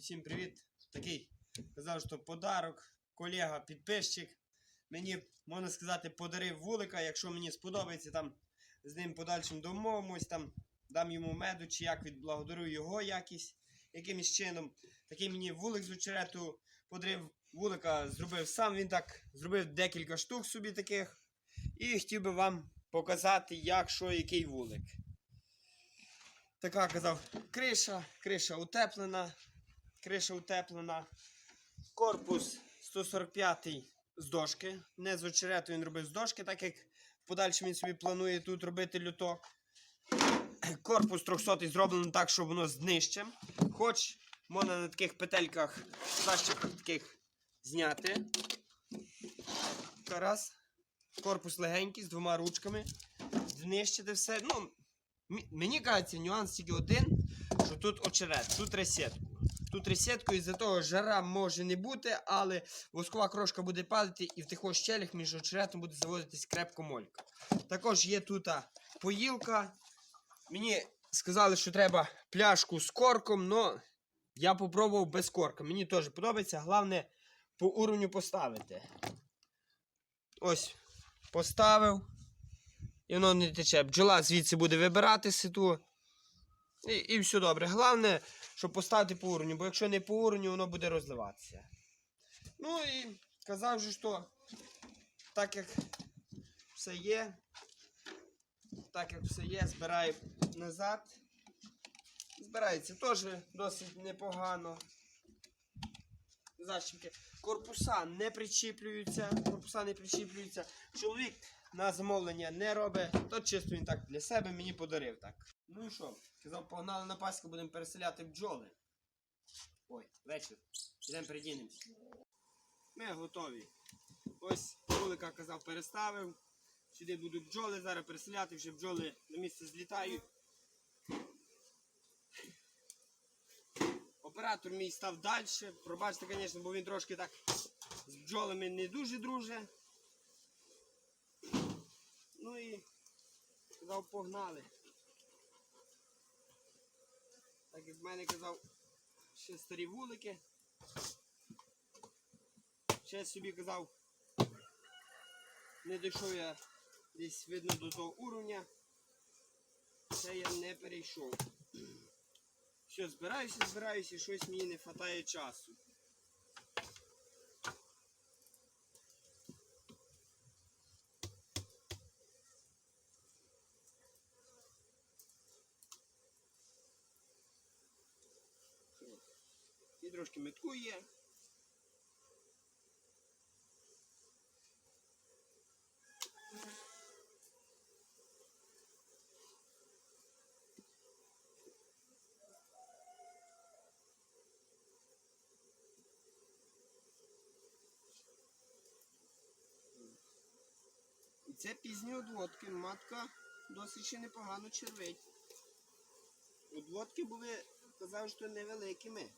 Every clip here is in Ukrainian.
всім привіт. Такий казав, що подарок, колега, підписчик. Мені, можна сказати, подарив вулика. Якщо мені сподобається, там з ним подальшим домовимось, там дам йому меду чи як відблагодарю його якісь, якимось чином. Такий мені вулик з очерету подарив. Вулика зробив сам. Він так зробив декілька штук собі таких. І хотів би вам показати, як, що, який вулик. Така казав, криша, криша утеплена, криша утеплена, корпус 145 з дошки. Не з очерету він робив з дошки, так як в подальшому він собі планує тут робити люток. Корпус 300 зроблено так, щоб воно з. Хоч можна на таких петельках, защіпках таких зняти. Раз. Корпус легенький з двома ручками. Днище все. Ну, Мені кажеться, нюанс тільки один, що тут очерет, тут ресетку. Тут ресетку із-за того жара може не бути, але воскова крошка буде падати і в тих щелях між очеретом буде заводитись крепко молька. Також є тут поїлка. Мені сказали, що треба пляшку з корком, але я попробував без корка. Мені теж подобається. Головне по уровню поставити. Ось, поставив. І воно не тече. Бджола звідси буде вибирати ситу. І, і все добре. Головне, щоб поставити по уровню, бо якщо не по уровню, воно буде розливатися. Ну і казав же, що так як все є, так як все є, збираю назад. Збирається теж досить непогано. Защіпки. Корпуса не причіплюються. Корпуса не причіплюються. Чоловік на замовлення не робить, то чисто він так для себе мені подарив так. Ну і що? Казав, погнали на Пасху, будемо переселяти бджоли. Ой, вечір. Йдемо передінемося. Ми готові. Ось вулика казав, переставив. Сюди будуть бджоли, зараз переселяти, вже бджоли на місце злітають. Оператор мій став далі. Пробачте, звісно, бо він трошки так з бджолами не дуже друже. Ну і казав, погнали. Так як в мене казав, ще старі вулики. Ще собі казав, не дійшов я десь видно до того уровня. Це я не перейшов. Все, збираюся, збираюся, щось мені не вистачає часу. Трошки метку є. Це пізні одводки. Матка досить ще непогано червить. Одводки були, казав, що невеликими.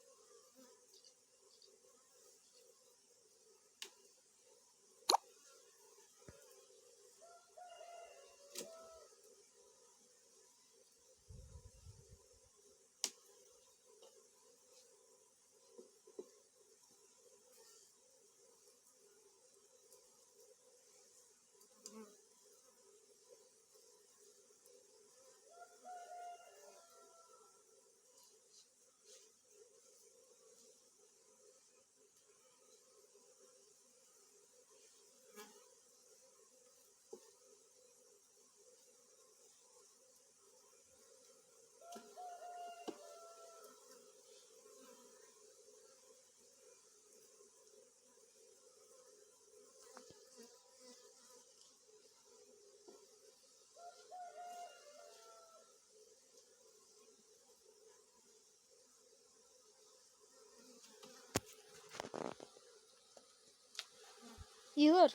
Ігор.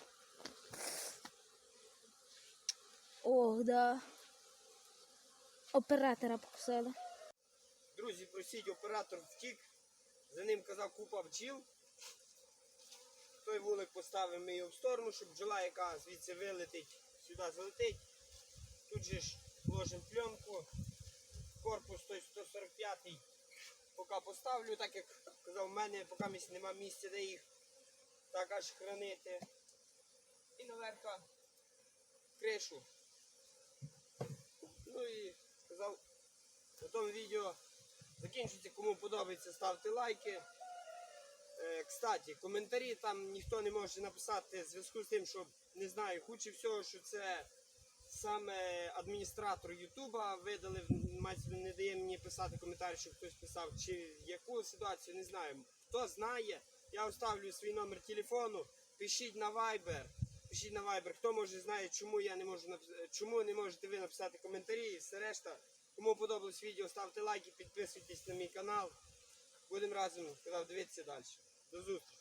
Ох, да. Оператора покусали. Друзі, просіть, оператор втік. За ним казав купа бджіл. Той вулик поставив ми його в сторону, щоб бджола, яка звідси вилетить, сюди залетить. Тут же ж ложимо пленку. Корпус той 145 поки поставлю, так як казав, в мене поки місць нема місця, де їх так аж хранити. І наверха кришу. Ну і сказав, на тому відео закінчується. Кому подобається, ставте лайки. Е, кстати, коментарі там ніхто не може написати в зв'язку з тим, що не знаю, хуче всього, що це саме адміністратор Ютуба видали, мається не дає мені писати коментарі, що хтось писав, чи яку ситуацію не знаю. Хто знає, я оставлю свій номер телефону, пишіть на Viber. Пишіть на Viber, хто може знає, чому я не можу напис- чому не можете ви написати коментарі і все решта. Кому подобалось відео, ставте лайки, підписуйтесь на мій канал. Будемо разом дивитися далі. До зустрічі.